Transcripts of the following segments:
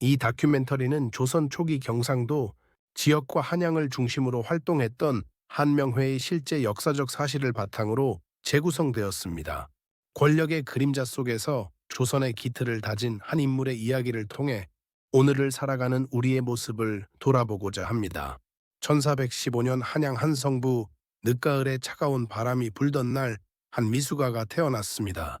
이 다큐멘터리는 조선 초기 경상도 지역과 한양을 중심으로 활동했던 한명회의 실제 역사적 사실을 바탕으로 재구성되었습니다. 권력의 그림자 속에서 조선의 기틀을 다진 한 인물의 이야기를 통해 오늘을 살아가는 우리의 모습을 돌아보고자 합니다. 1415년 한양 한성부 늦가을에 차가운 바람이 불던 날 한 미숙아가 태어났습니다.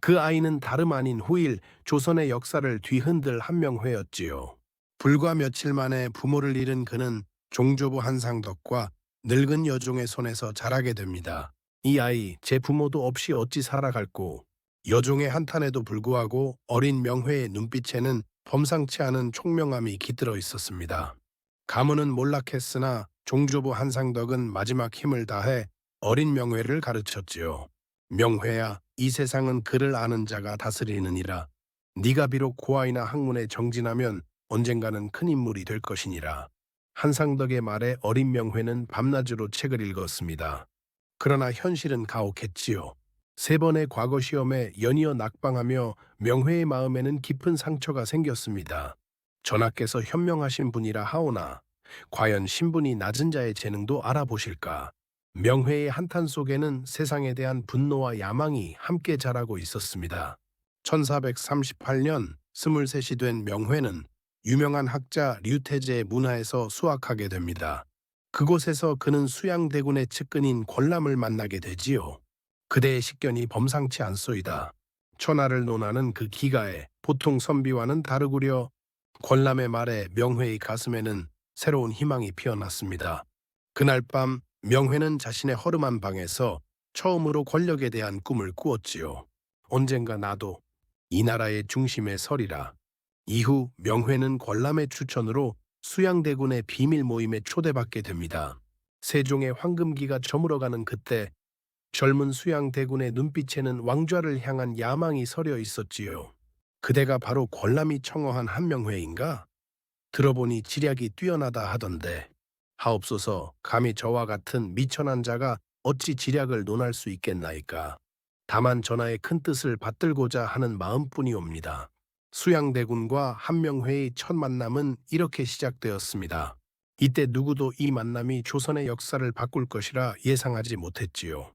그 아이는 다름 아닌 후일 조선의 역사를 뒤흔들 한 명회였지요. 불과 며칠 만에 부모를 잃은 그는 종조부 한상덕과 늙은 여종의 손에서 자라게 됩니다. 이 아이 제 부모도 없이 어찌 살아갈고 여종의 한탄에도 불구하고 어린 명회의 눈빛에는 범상치 않은 총명함이 깃들어 있었습니다. 가문은 몰락했으나 종조부 한상덕은 마지막 힘을 다해 어린 명회를 가르쳤지요. 명회야, 이 세상은 그를 아는 자가 다스리느니라. 네가 비록 고아이나 학문에 정진하면 언젠가는 큰 인물이 될 것이니라. 한상덕의 말에 어린 명회는 밤낮으로 책을 읽었습니다. 그러나 현실은 가혹했지요. 세 번의 과거 시험에 연이어 낙방하며 명회의 마음에는 깊은 상처가 생겼습니다. 전하께서 현명하신 분이라 하오나 과연 신분이 낮은 자의 재능도 알아보실까? 명회의 한탄 속에는 세상에 대한 분노와 야망이 함께 자라고 있었습니다. 1438년 23이 된 명회는 유명한 학자 류태제의 문화에서 수학하게 됩니다. 그곳에서 그는 수양대군의 측근인 권람을 만나게 되지요. 그대의 식견이 범상치 않소이다. 천하를 논하는 그 기가에 보통 선비와는 다르구려 권람의 말에 명회의 가슴에는 새로운 희망이 피어났습니다. 그날 밤 명회는 자신의 허름한 방에서 처음으로 권력에 대한 꿈을 꾸었지요. 언젠가 나도 이 나라의 중심에 서리라. 이후 명회는 권람의 추천으로 수양대군의 비밀 모임에 초대받게 됩니다. 세종의 황금기가 저물어가는 그때 젊은 수양대군의 눈빛에는 왕좌를 향한 야망이 서려 있었지요. 그대가 바로 권람이 청어한 한명회인가? 들어보니 지략이 뛰어나다 하던데 하옵소서 감히 저와 같은 미천한 자가 어찌 지략을 논할 수 있겠나이까. 다만 전하의 큰 뜻을 받들고자 하는 마음뿐이옵니다. 수양대군과 한명회의 첫 만남은 이렇게 시작되었습니다. 이때 누구도 이 만남이 조선의 역사를 바꿀 것이라 예상하지 못했지요.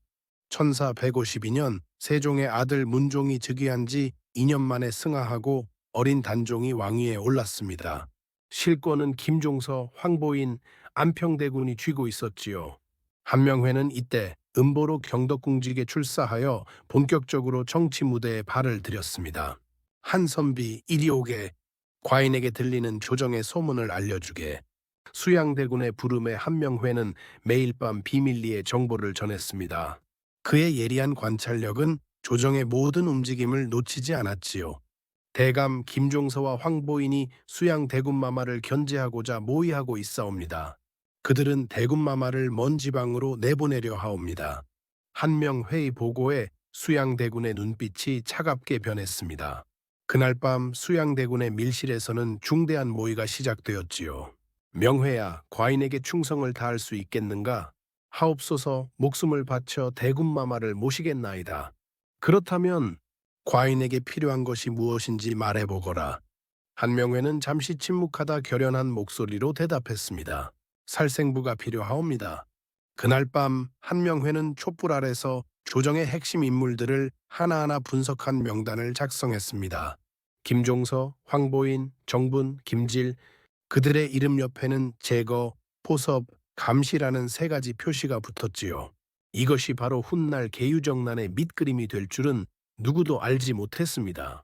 1452년 세종의 아들 문종이 즉위한 지 2년 만에 승하하고 어린 단종이 왕위에 올랐습니다. 실권은 김종서, 황보인, 안평대군이 쥐고 있었지요. 한명회는 이때 음보로 경덕궁직에 출사하여 본격적으로 정치 무대에 발을 들였습니다. 한선비 이리 오게 과인에게 들리는 조정의 소문을 알려주게 수양대군의 부름에 한명회는 매일 밤 비밀리에 정보를 전했습니다. 그의 예리한 관찰력은 조정의 모든 움직임을 놓치지 않았지요. 대감 김종서와 황보인이 수양 대군마마를 견제하고자 모의하고 있사옵니다. 그들은 대군마마를 먼 지방으로 내보내려 하옵니다. 한명 회의 보고에 수양대군의 눈빛이 차갑게 변했습니다. 그날 밤 수양대군의 밀실에서는 중대한 모의가 시작되었지요. 명회야, 과인에게 충성을 다할 수 있겠는가? 하옵소서 목숨을 바쳐 대군마마를 모시겠나이다. 그렇다면 과인에게 필요한 것이 무엇인지 말해보거라. 한명회는 잠시 침묵하다 결연한 목소리로 대답했습니다. 살생부가 필요하옵니다. 그날 밤 한명회는 촛불 아래서 조정의 핵심 인물들을 하나하나 분석한 명단을 작성했습니다. 김종서, 황보인, 정분, 김질, 그들의 이름 옆에는 제거, 포섭, 감시라는 세 가지 표시가 붙었지요. 이것이 바로 훗날 계유정난의 밑그림이 될 줄은 누구도 알지 못했습니다.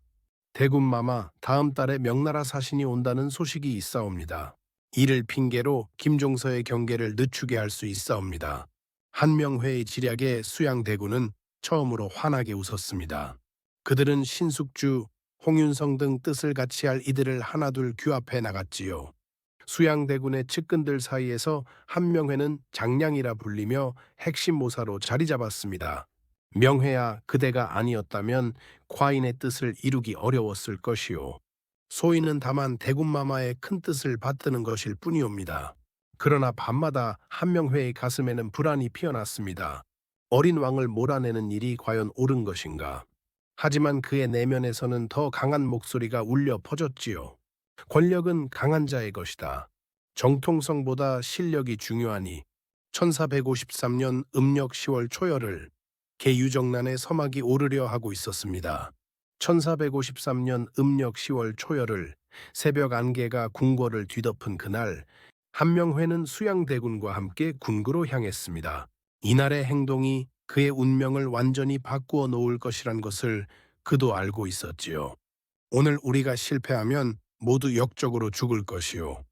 대군마마 다음 달에 명나라 사신이 온다는 소식이 있사옵니다. 이를 핑계로 김종서의 경계를 늦추게 할 수 있사옵니다. 한명회의 지략에 수양대군은 처음으로 환하게 웃었습니다. 그들은 신숙주, 홍윤성 등 뜻을 같이 할 이들을 하나둘 규합해 나갔지요. 수양대군의 측근들 사이에서 한명회는 장량이라 불리며 핵심 모사로 자리 잡았습니다. 명회야 그대가 아니었다면 과인의 뜻을 이루기 어려웠을 것이요. 소인은 다만 대군마마의 큰 뜻을 받드는 것일 뿐이옵니다. 그러나 밤마다 한명회의 가슴에는 불안이 피어났습니다. 어린 왕을 몰아내는 일이 과연 옳은 것인가? 하지만 그의 내면에서는 더 강한 목소리가 울려 퍼졌지요. 권력은 강한 자의 것이다. 정통성보다 실력이 중요하니 1453년 음력 10월 초열을 개유정난의 서막이 오르려 하고 있었습니다. 1453년 음력 10월 초열을 새벽 안개가 궁궐을 뒤덮은 그날 한명회는 수양대군과 함께 군구로 향했습니다. 이날의 행동이 그의 운명을 완전히 바꾸어 놓을 것이란 것을 그도 알고 있었지요. 오늘 우리가 실패하면 모두 역적으로 죽을 것이요.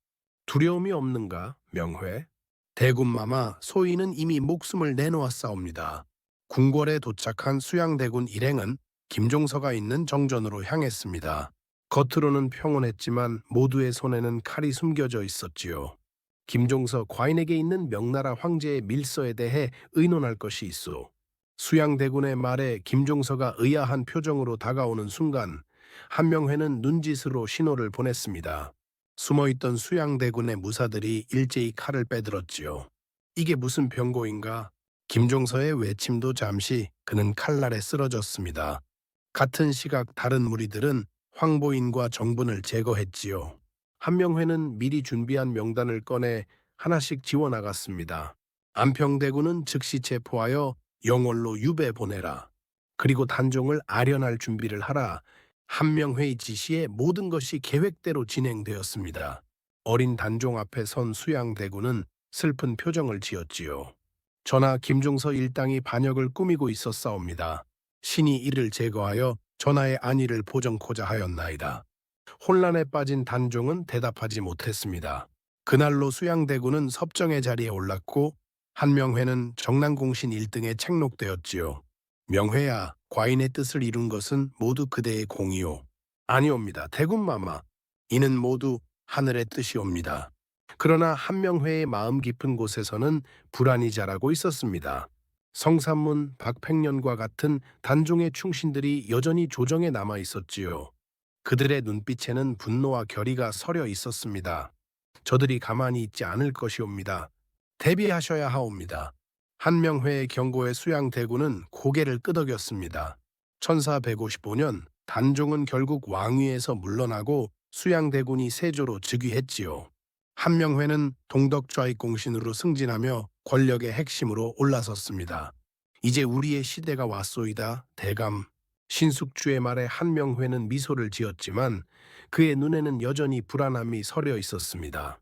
두려움이 없는가, 명회? 대군마마 소인은 이미 목숨을 내놓았사옵니다. 궁궐에 도착한 수양대군 일행은 김종서가 있는 정전으로 향했습니다. 겉으로는 평온했지만 모두의 손에는 칼이 숨겨져 있었지요. 김종서 과인에게 있는 명나라 황제의 밀서에 대해 의논할 것이 있어. 수양대군의 말에 김종서가 의아한 표정으로 다가오는 순간 한명회는 눈짓으로 신호를 보냈습니다. 숨어있던 수양대군의 무사들이 일제히 칼을 빼들었지요. 이게 무슨 병고인가? 김종서의 외침도 잠시 그는 칼날에 쓰러졌습니다. 같은 시각 다른 무리들은 황보인과 정분을 제거했지요. 한명회는 미리 준비한 명단을 꺼내 하나씩 지워 나갔습니다. 안평대군은 즉시 체포하여 영월로 유배 보내라. 그리고 단종을 아련할 준비를 하라. 한명회의 지시에 모든 것이 계획대로 진행되었습니다. 어린 단종 앞에 선 수양대군은 슬픈 표정을 지었지요. 전하 김종서 일당이 반역을 꾸미고 있었사옵니다. 신이 이를 제거하여 전하의 안위를 보정코자 하였나이다. 혼란에 빠진 단종은 대답하지 못했습니다. 그날로 수양대군은 섭정의 자리에 올랐고 한명회는 정난공신 1등에 책록되었지요. 명회야, 과인의 뜻을 이룬 것은 모두 그대의 공이요. 아니옵니다. 대군마마. 이는 모두 하늘의 뜻이옵니다. 그러나 한명회의 마음 깊은 곳에서는 불안이 자라고 있었습니다. 성삼문, 박팽년과 같은 단종의 충신들이 여전히 조정에 남아 있었지요. 그들의 눈빛에는 분노와 결의가 서려 있었습니다. 저들이 가만히 있지 않을 것이옵니다. 대비하셔야 하옵니다. 한명회의 경고에 수양대군은 고개를 끄덕였습니다. 1455년 단종은 결국 왕위에서 물러나고 수양대군이 세조로 즉위했지요. 한명회는 동덕좌익 공신으로 승진하며 권력의 핵심으로 올라섰습니다. 이제 우리의 시대가 왔소이다, 대감. 신숙주의 말에 한명회는 미소를 지었지만 그의 눈에는 여전히 불안함이 서려 있었습니다.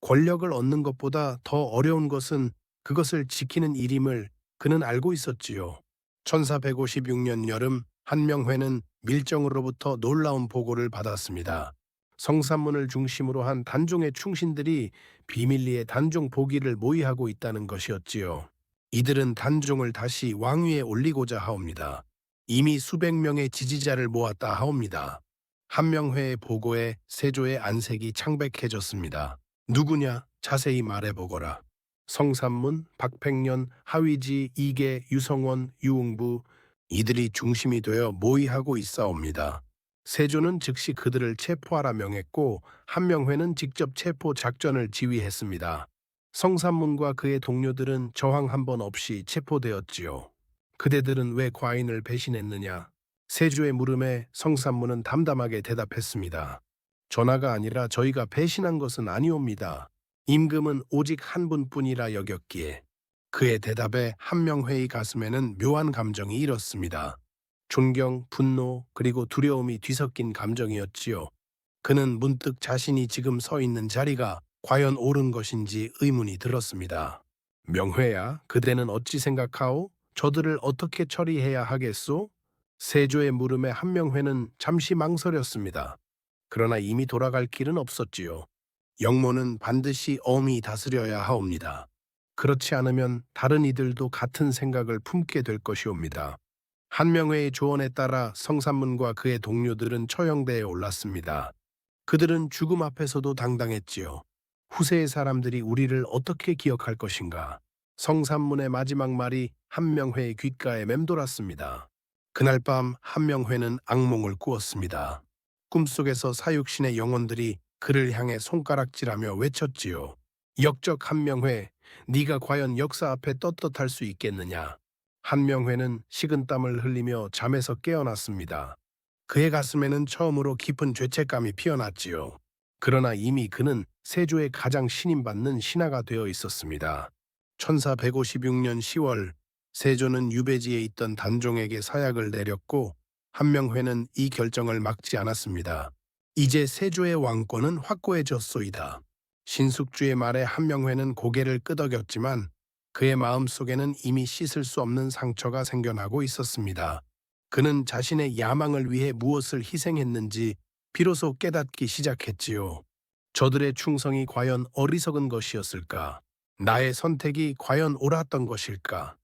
권력을 얻는 것보다 더 어려운 것은 그것을 지키는 일임을 그는 알고 있었지요. 1456년 여름 한명회는 밀정으로부터 놀라운 보고를 받았습니다. 성산문을 중심으로 한 단종의 충신들이 비밀리에 단종 보기를 모의하고 있다는 것이었지요. 이들은 단종을 다시 왕위에 올리고자 하옵니다. 이미 수백 명의 지지자를 모았다 하옵니다. 한명회의 보고에 세조의 안색이 창백해졌습니다. 누구냐? 자세히 말해보거라. 성삼문, 박팽년, 하위지, 이계, 유성원, 유웅부 이들이 중심이 되어 모의하고 있사옵니다. 세조는 즉시 그들을 체포하라 명했고 한명회는 직접 체포 작전을 지휘했습니다. 성삼문과 그의 동료들은 저항 한 번 없이 체포되었지요. 그대들은 왜 과인을 배신했느냐? 세조의 물음에 성삼문은 담담하게 대답했습니다. 전하가 아니라 저희가 배신한 것은 아니옵니다. 임금은 오직 한 분뿐이라 여겼기에 그의 대답에 한명회의 가슴에는 묘한 감정이 일었습니다. 존경, 분노, 그리고 두려움이 뒤섞인 감정이었지요. 그는 문득 자신이 지금 서 있는 자리가 과연 옳은 것인지 의문이 들었습니다. 명회야, 그대는 어찌 생각하오? 저들을 어떻게 처리해야 하겠소? 세조의 물음에 한명회는 잠시 망설였습니다. 그러나 이미 돌아갈 길은 없었지요. 영모는 반드시 엄히 다스려야 하옵니다. 그렇지 않으면 다른 이들도 같은 생각을 품게 될 것이옵니다. 한명회의 조언에 따라 성산문과 그의 동료들은 처형대에 올랐습니다. 그들은 죽음 앞에서도 당당했지요. 후세의 사람들이 우리를 어떻게 기억할 것인가. 성산문의 마지막 말이 한명회의 귓가에 맴돌았습니다. 그날 밤 한명회는 악몽을 꾸었습니다. 꿈속에서 사육신의 영혼들이 그를 향해 손가락질하며 외쳤지요. 역적 한명회, 네가 과연 역사 앞에 떳떳할 수 있겠느냐. 한명회는 식은땀을 흘리며 잠에서 깨어났습니다. 그의 가슴에는 처음으로 깊은 죄책감이 피어났지요. 그러나 이미 그는 세조의 가장 신임받는 신하가 되어 있었습니다. 1456년 10월 세조는 유배지에 있던 단종에게 사약을 내렸고 한명회는 이 결정을 막지 않았습니다. 이제 세조의 왕권은 확고해졌소이다. 신숙주의 말에 한명회는 고개를 끄덕였지만 그의 마음 속에는 이미 씻을 수 없는 상처가 생겨나고 있었습니다. 그는 자신의 야망을 위해 무엇을 희생했는지 비로소 깨닫기 시작했지요. 저들의 충성이 과연 어리석은 것이었을까? 나의 선택이 과연 옳았던 것일까?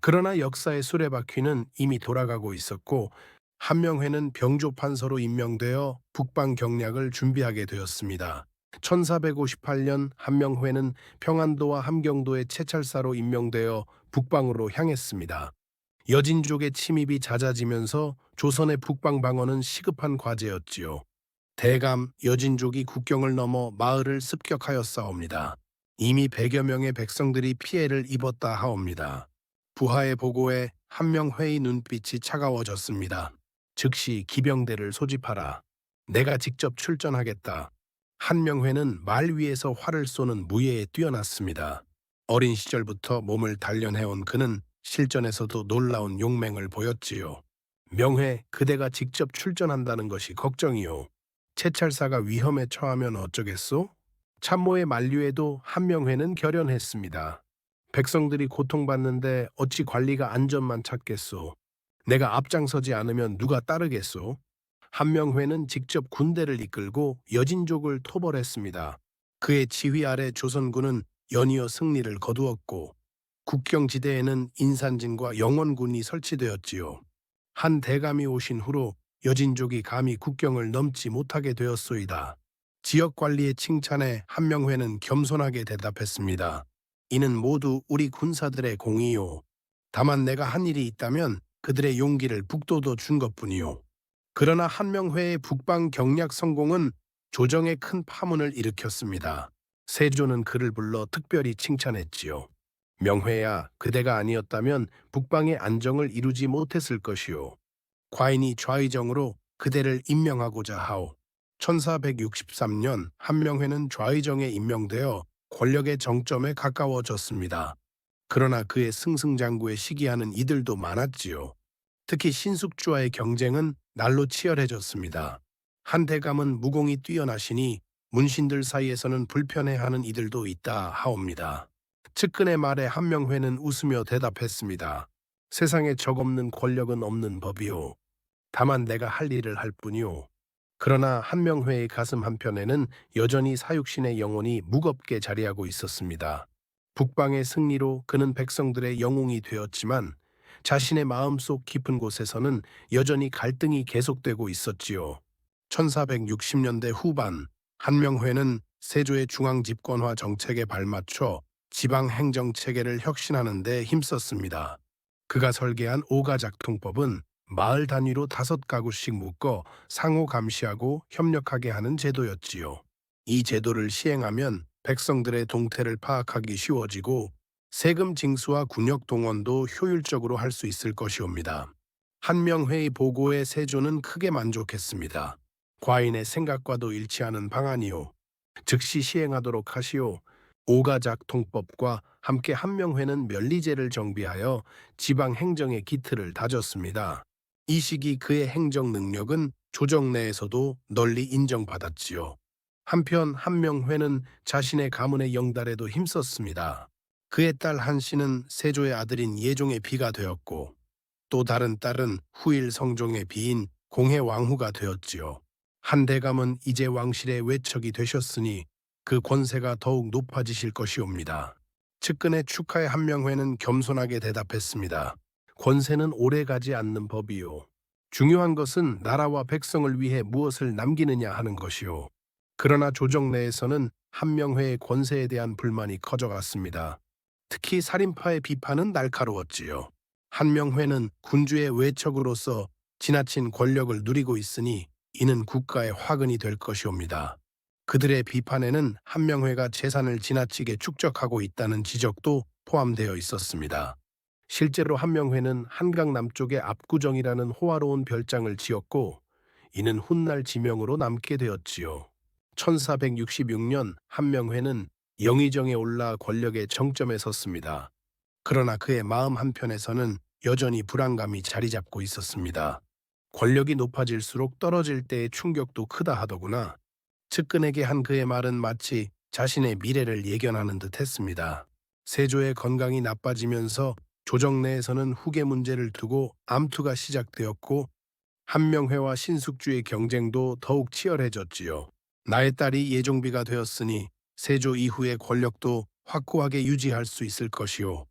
그러나 역사의 수레바퀴는 이미 돌아가고 있었고 한명회는 병조판서로 임명되어 북방 경략을 준비하게 되었습니다. 1458년 한명회는 평안도와 함경도의 채찰사로 임명되어 북방으로 향했습니다. 여진족의 침입이 잦아지면서 조선의 북방 방어는 시급한 과제였지요. 대감 여진족이 국경을 넘어 마을을 습격하였사옵니다. 이미 100여 명의 백성들이 피해를 입었다 하옵니다. 부하의 보고에 한명회의 눈빛이 차가워졌습니다. 즉시 기병대를 소집하라. 내가 직접 출전하겠다. 한명회는 말 위에서 활을 쏘는 무예에 뛰어났습니다. 어린 시절부터 몸을 단련해온 그는 실전에서도 놀라운 용맹을 보였지요. 명회, 그대가 직접 출전한다는 것이 걱정이요. 채찰사가 위험에 처하면 어쩌겠소? 참모의 만류에도 한명회는 결연했습니다. 백성들이 고통받는데 어찌 관리가 안전만 찾겠소? 내가 앞장서지 않으면 누가 따르겠소? 한명회는 직접 군대를 이끌고 여진족을 토벌했습니다. 그의 지휘 아래 조선군은 연이어 승리를 거두었고 국경지대에는 인산진과 영원군이 설치되었지요. 한 대감이 오신 후로 여진족이 감히 국경을 넘지 못하게 되었소이다. 지역 관리의 칭찬에 한명회는 겸손하게 대답했습니다. 이는 모두 우리 군사들의 공이요. 다만 내가 한 일이 있다면 그들의 용기를 북돋워 준 것뿐이요. 그러나 한명회의 북방 경략 성공은 조정에 큰 파문을 일으켰습니다. 세조는 그를 불러 특별히 칭찬했지요. 명회야, 그대가 아니었다면 북방의 안정을 이루지 못했을 것이요. 과인이 좌의정으로 그대를 임명하고자 하오. 1463년 한명회는 좌의정에 임명되어 권력의 정점에 가까워졌습니다. 그러나 그의 승승장구에 시기하는 이들도 많았지요. 특히 신숙주와의 경쟁은 날로 치열해졌습니다. 한 대감은 무공이 뛰어나시니 문신들 사이에서는 불편해하는 이들도 있다 하옵니다. 측근의 말에 한명회는 웃으며 대답했습니다. 세상에 적 없는 권력은 없는 법이요. 다만 내가 할 일을 할 뿐이요. 그러나 한명회의 가슴 한편에는 여전히 사육신의 영혼이 무겁게 자리하고 있었습니다. 북방의 승리로 그는 백성들의 영웅이 되었지만 자신의 마음속 깊은 곳에서는 여전히 갈등이 계속되고 있었지요. 1460년대 후반 한명회는 세조의 중앙 집권화 정책에 발맞춰 지방 행정 체계를 혁신하는 데 힘썼습니다. 그가 설계한 오가작통법은 마을 단위로 다섯 가구씩 묶어 상호 감시하고 협력하게 하는 제도였지요. 이 제도를 시행하면 백성들의 동태를 파악하기 쉬워지고 세금 징수와 군역 동원도 효율적으로 할 수 있을 것이옵니다. 한명회의 보고에 세조는 크게 만족했습니다. 과인의 생각과도 일치하는 방안이요. 즉시 시행하도록 하시오. 오가작 통법과 함께 한명회는 면리제를 정비하여 지방 행정의 기틀을 다졌습니다. 이 시기 그의 행정 능력은 조정 내에서도 널리 인정받았지요. 한편 한명회는 자신의 가문의 영달에도 힘썼습니다. 그의 딸 한씨는 세조의 아들인 예종의 비가 되었고 또 다른 딸은 후일 성종의 비인 공해 왕후가 되었지요. 한 대감은 이제 왕실의 외척이 되셨으니 그 권세가 더욱 높아지실 것이옵니다. 측근의 축하의 한명회는 겸손하게 대답했습니다. 권세는 오래 가지 않는 법이요. 중요한 것은 나라와 백성을 위해 무엇을 남기느냐 하는 것이요. 그러나 조정 내에서는 한명회의 권세에 대한 불만이 커져갔습니다. 특히 살인파의 비판은 날카로웠지요. 한명회는 군주의 외척으로서 지나친 권력을 누리고 있으니 이는 국가의 화근이 될 것이옵니다. 그들의 비판에는 한명회가 재산을 지나치게 축적하고 있다는 지적도 포함되어 있었습니다. 실제로 한명회는 한강 남쪽의 압구정이라는 호화로운 별장을 지었고 이는 훗날 지명으로 남게 되었지요. 1466년 한명회는 영의정에 올라 권력의 정점에 섰습니다. 그러나 그의 마음 한편에서는 여전히 불안감이 자리 잡고 있었습니다. 권력이 높아질수록 떨어질 때의 충격도 크다 하더구나. 측근에게 한 그의 말은 마치 자신의 미래를 예견하는 듯 했습니다. 세조의 건강이 나빠지면서 조정 내에서는 후계 문제를 두고 암투가 시작되었고 한명회와 신숙주의 경쟁도 더욱 치열해졌지요. 나의 딸이 예종비가 되었으니 세조 이후의 권력도 확고하게 유지할 수 있을 것이요.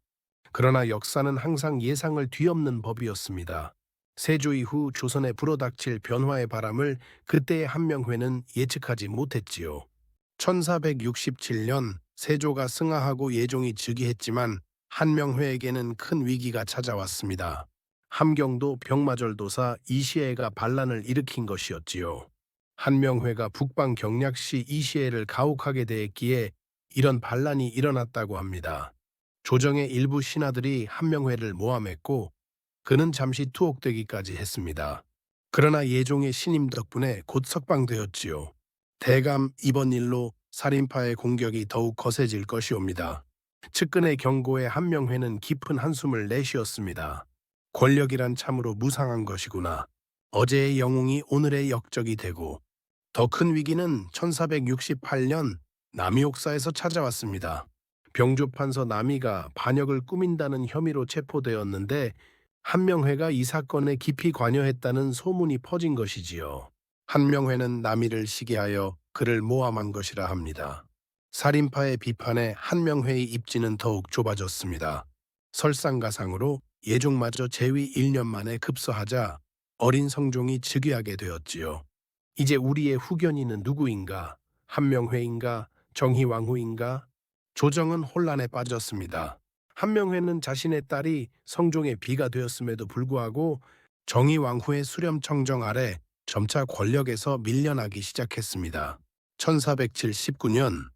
그러나 역사는 항상 예상을 뒤엎는 법이었습니다. 세조 이후 조선에 불어닥칠 변화의 바람을 그때의 한명회는 예측하지 못했지요. 1467년 세조가 승하하고 예종이 즉위했지만 한명회에게는 큰 위기가 찾아왔습니다. 함경도 병마절도사 이시애가 반란을 일으킨 것이었지요. 한명회가 북방 경략 시 이시애를 가혹하게 대했기에 이런 반란이 일어났다고 합니다. 조정의 일부 신하들이 한명회를 모함했고 그는 잠시 투옥되기까지 했습니다. 그러나 예종의 신임 덕분에 곧 석방되었지요. 대감 이번 일로 살인파의 공격이 더욱 거세질 것이옵니다. 측근의 경고에 한명회는 깊은 한숨을 내쉬었습니다. 권력이란 참으로 무상한 것이구나. 어제의 영웅이 오늘의 역적이 되고 더 큰 위기는 1468년 남이옥사에서 찾아왔습니다. 병조판서 남이가 반역을 꾸민다는 혐의로 체포되었는데 한명회가 이 사건에 깊이 관여했다는 소문이 퍼진 것이지요. 한명회는 남이를 시기하여 그를 모함한 것이라 합니다. 살인파의 비판에 한명회의 입지는 더욱 좁아졌습니다. 설상가상으로 예종마저 재위 1년 만에 급서하자 어린 성종이 즉위하게 되었지요. 이제 우리의 후견인은 누구인가? 한명회인가? 정희왕후인가? 조정은 혼란에 빠졌습니다. 한명회는 자신의 딸이 성종의 비가 되었음에도 불구하고 정희왕후의 수렴청정 아래 점차 권력에서 밀려나기 시작했습니다. 1479년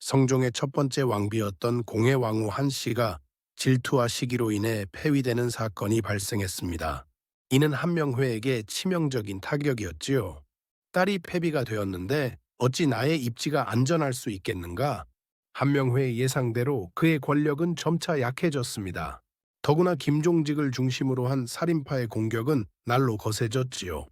성종의 첫 번째 왕비였던 공해왕후 한씨가 질투와 시기로 인해 폐위되는 사건이 발생했습니다. 이는 한명회에게 치명적인 타격이었지요. 딸이 폐비가 되었는데 어찌 나의 입지가 안전할 수 있겠는가? 한명회의 예상대로 그의 권력은 점차 약해졌습니다. 더구나 김종직을 중심으로 한 살인파의 공격은 날로 거세졌지요.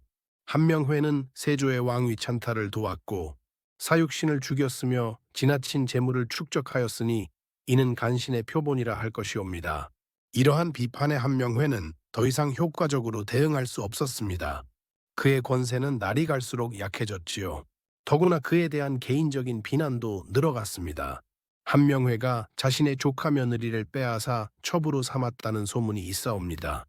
한명회는 세조의 왕위 찬탈을 도왔고 사육신을 죽였으며 지나친 재물을 축적하였으니 이는 간신의 표본이라 할 것이옵니다. 이러한 비판의 한명회는 더 이상 효과적으로 대응할 수 없었습니다. 그의 권세는 날이 갈수록 약해졌지요. 더구나 그에 대한 개인적인 비난도 늘어갔습니다. 한명회가 자신의 조카 며느리를 빼앗아 첩으로 삼았다는 소문이 있사옵니다.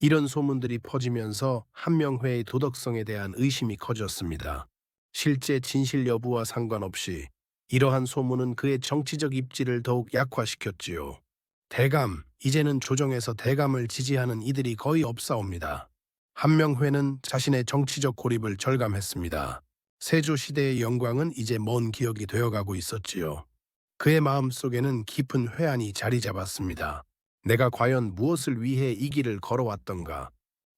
이런 소문들이 퍼지면서 한명회의 도덕성에 대한 의심이 커졌습니다. 실제 진실 여부와 상관없이 이러한 소문은 그의 정치적 입지를 더욱 약화시켰지요. 대감, 이제는 조정에서 대감을 지지하는 이들이 거의 없사옵니다. 한명회는 자신의 정치적 고립을 절감했습니다. 세조 시대의 영광은 이제 먼 기억이 되어가고 있었지요. 그의 마음 속에는 깊은 회한이 자리 잡았습니다. 내가 과연 무엇을 위해 이 길을 걸어왔던가?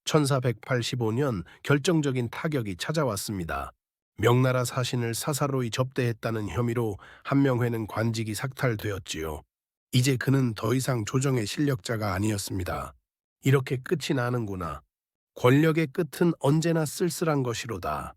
1485년 결정적인 타격이 찾아왔습니다. 명나라 사신을 사사로이 접대했다는 혐의로 한명회는 관직이 삭탈되었지요. 이제 그는 더 이상 조정의 실력자가 아니었습니다. 이렇게 끝이 나는구나. 권력의 끝은 언제나 쓸쓸한 것이로다.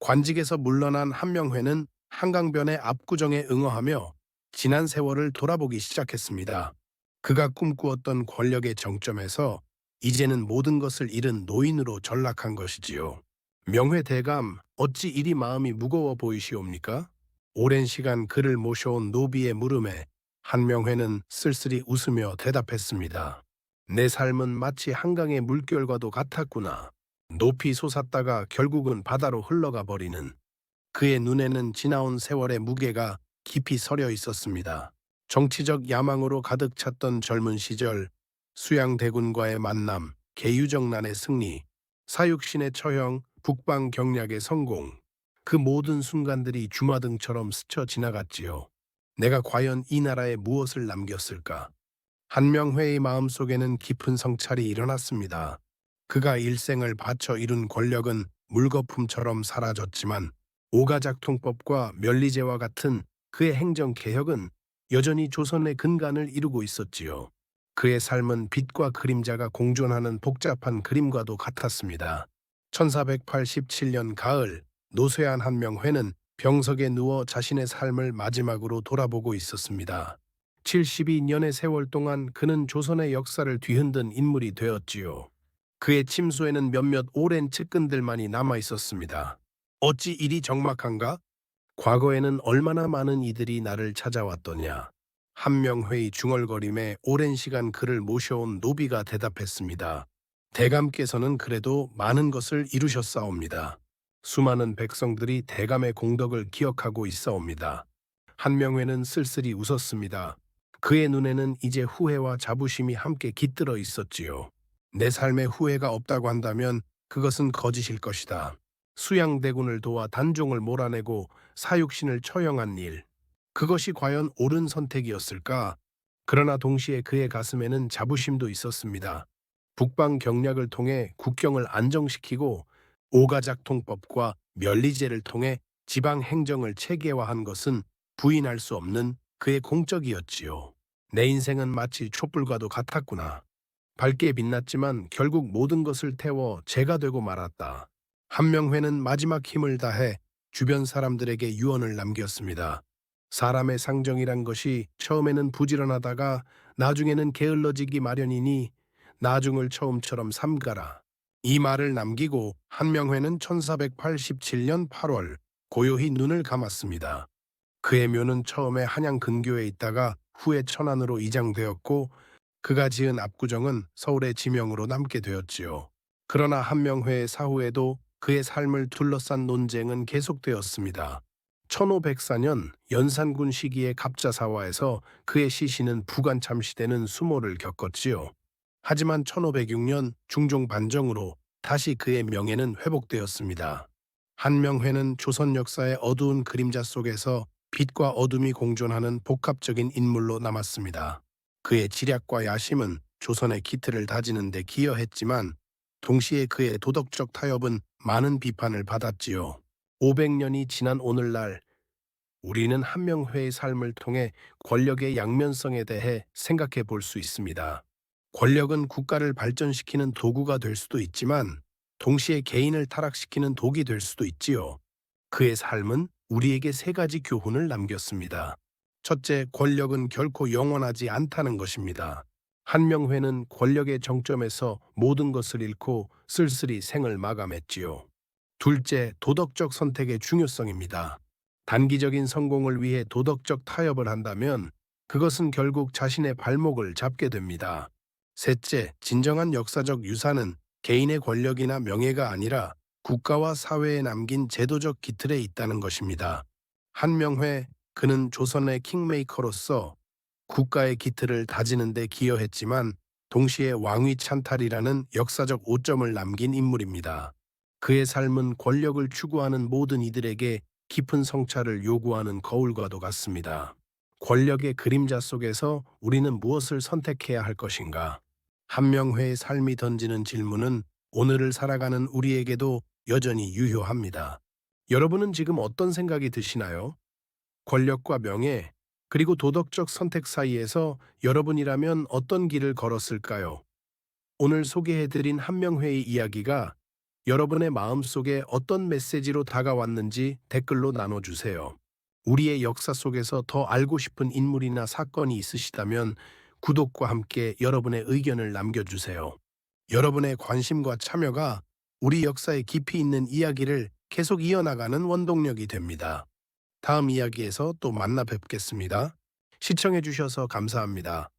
관직에서 물러난 한명회는 한강변의 압구정에 응어하며 지난 세월을 돌아보기 시작했습니다. 그가 꿈꾸었던 권력의 정점에서 이제는 모든 것을 잃은 노인으로 전락한 것이지요. 명회 대감, 어찌 이리 마음이 무거워 보이시옵니까? 오랜 시간 그를 모셔온 노비의 물음에 한명회는 쓸쓸히 웃으며 대답했습니다. 내 삶은 마치 한강의 물결과도 같았구나. 높이 솟았다가 결국은 바다로 흘러가 버리는 그의 눈에는 지나온 세월의 무게가 깊이 서려 있었습니다. 정치적 야망으로 가득 찼던 젊은 시절, 수양대군과의 만남, 계유정난의 승리, 사육신의 처형, 북방 경략의 성공, 그 모든 순간들이 주마등처럼 스쳐 지나갔지요. 내가 과연 이 나라에 무엇을 남겼을까? 한명회의 마음속에는 깊은 성찰이 일어났습니다. 그가 일생을 바쳐 이룬 권력은 물거품처럼 사라졌지만 오가작통법과 멸리제와 같은 그의 행정 개혁은 여전히 조선의 근간을 이루고 있었지요. 그의 삶은 빛과 그림자가 공존하는 복잡한 그림과도 같았습니다. 1487년 가을 노쇠한 한명회는 병석에 누워 자신의 삶을 마지막으로 돌아보고 있었습니다. 72년의 세월 동안 그는 조선의 역사를 뒤흔든 인물이 되었지요. 그의 침소에는 몇몇 오랜 측근들만이 남아 있었습니다. 어찌 일이 적막한가? 과거에는 얼마나 많은 이들이 나를 찾아왔더냐. 한명회의 중얼거림에 오랜 시간 그를 모셔온 노비가 대답했습니다. 대감께서는 그래도 많은 것을 이루셨사옵니다. 수많은 백성들이 대감의 공덕을 기억하고 있사옵니다. 한명회는 쓸쓸히 웃었습니다. 그의 눈에는 이제 후회와 자부심이 함께 깃들어 있었지요. 내 삶에 후회가 없다고 한다면 그것은 거짓일 것이다. 수양대군을 도와 단종을 몰아내고 사육신을 처형한 일. 그것이 과연 옳은 선택이었을까? 그러나 동시에 그의 가슴에는 자부심도 있었습니다. 북방 경략을 통해 국경을 안정시키고 오가작통법과 멸리제를 통해 지방 행정을 체계화한 것은 부인할 수 없는 그의 공적이었지요. 내 인생은 마치 촛불과도 같았구나. 밝게 빛났지만 결국 모든 것을 태워 재가 되고 말았다. 한명회는 마지막 힘을 다해 주변 사람들에게 유언을 남겼습니다. 사람의 상정이란 것이 처음에는 부지런하다가 나중에는 게을러지기 마련이니 나중을 처음처럼 삼가라. 이 말을 남기고 한명회는 1487년 8월 고요히 눈을 감았습니다. 그의 묘는 처음에 한양 근교에 있다가 후에 천안으로 이장되었고 그가 지은 압구정은 서울의 지명으로 남게 되었지요. 그러나 한명회의 사후에도 그의 삶을 둘러싼 논쟁은 계속되었습니다. 1504년 연산군 시기의 갑자사화에서 그의 시신은 부관 참시되는 수모를 겪었지요. 하지만 1506년 중종 반정으로 다시 그의 명예는 회복되었습니다. 한명회는 조선 역사의 어두운 그림자 속에서 빛과 어둠이 공존하는 복합적인 인물로 남았습니다. 그의 지략과 야심은 조선의 기틀을 다지는 데 기여했지만 동시에 그의 도덕적 타협은 많은 비판을 받았지요. 500년이 지난 오늘날 우리는 한명회의 삶을 통해 권력의 양면성에 대해 생각해 볼 수 있습니다. 권력은 국가를 발전시키는 도구가 될 수도 있지만 동시에 개인을 타락시키는 독이 될 수도 있지요. 그의 삶은 우리에게 세 가지 교훈을 남겼습니다. 첫째, 권력은 결코 영원하지 않다는 것입니다. 한명회는 권력의 정점에서 모든 것을 잃고 쓸쓸히 생을 마감했지요. 둘째, 도덕적 선택의 중요성입니다. 단기적인 성공을 위해 도덕적 타협을 한다면 그것은 결국 자신의 발목을 잡게 됩니다. 셋째, 진정한 역사적 유산은 개인의 권력이나 명예가 아니라 국가와 사회에 남긴 제도적 기틀에 있다는 것입니다. 한명회, 그는 조선의 킹메이커로서 국가의 기틀을 다지는 데 기여했지만 동시에 왕위 찬탈이라는 역사적 오점을 남긴 인물입니다. 그의 삶은 권력을 추구하는 모든 이들에게 깊은 성찰을 요구하는 거울과도 같습니다. 권력의 그림자 속에서 우리는 무엇을 선택해야 할 것인가? 한명회의 삶이 던지는 질문은 오늘을 살아가는 우리에게도 여전히 유효합니다. 여러분은 지금 어떤 생각이 드시나요? 권력과 명예, 그리고 도덕적 선택 사이에서 여러분이라면 어떤 길을 걸었을까요? 오늘 소개해드린 한명회의 이야기가 여러분의 마음속에 어떤 메시지로 다가왔는지 댓글로 나눠주세요. 우리의 역사 속에서 더 알고 싶은 인물이나 사건이 있으시다면 구독과 함께 여러분의 의견을 남겨주세요. 여러분의 관심과 참여가 우리 역사에 깊이 있는 이야기를 계속 이어나가는 원동력이 됩니다. 다음 이야기에서 또 만나 뵙겠습니다. 시청해주셔서 감사합니다.